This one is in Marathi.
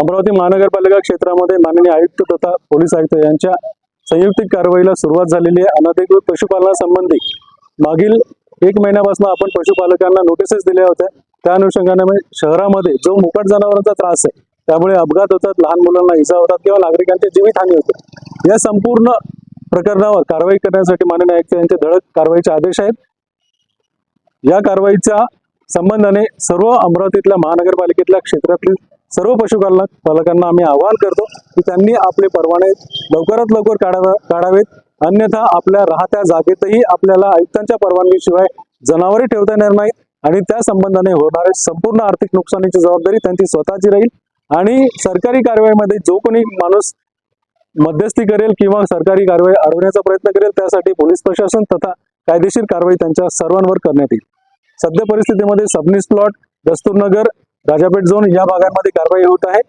अमरावती महानगरपालिका क्षेत्रामध्ये माननीय आयुक्त तथा पोलीस आयुक्त यांच्या संयुक्त कारवाईला सुरुवात झालेली आहे. अनधिकृत पशुपालनासंबंधी मागील एक महिन्यापासून आपण पशुपालकांना नोटिसेस दिल्या होत्या. त्या अनुषंगाने शहरामध्ये जो मुकट जनावरांचा त्रास आहे त्यामुळे अपघात होतात लहान मुलांना इजा होतात किंवा नागरिकांची जीवितहानी होते. या संपूर्ण प्रकरणावर कारवाई करण्यासाठी माननीय आयुक्त यांचे धडक कारवाईचे आदेश आहेत. या कारवाईच्या संबंधाने सर्व अमरावतीतल्या महानगरपालिकेतल्या क्षेत्रातील सर्व पशुपालक पालकांना आम्ही आवाहन करतो की त्यांनी आपले परवाने लवकरात लवकर काढावा काढावेत. अन्यथा आपल्या राहत्या जागेतही आपल्याला आयुक्तांच्या परवानगीशिवाय जनावरे ठेवता येणार नाहीत आणि त्या संबंधाने होणारे संपूर्ण आर्थिक नुकसानीची जबाबदारी त्यांची स्वतःची राहील. आणि सरकारी कारवाईमध्ये जो कोणी माणूस मध्यस्थी करेल किंवा सरकारी कारवाई अडवण्याचा प्रयत्न करेल त्यासाठी पोलीस प्रशासन तथा कायदेशीर कारवाई त्यांच्या सर्वांवर करण्यात येईल. सध्या परिस्थितीमध्ये सबनीस प्लॉट दस्तूरनगर राजापेठ झोन या भागांमध्ये कारवाई होत आहे.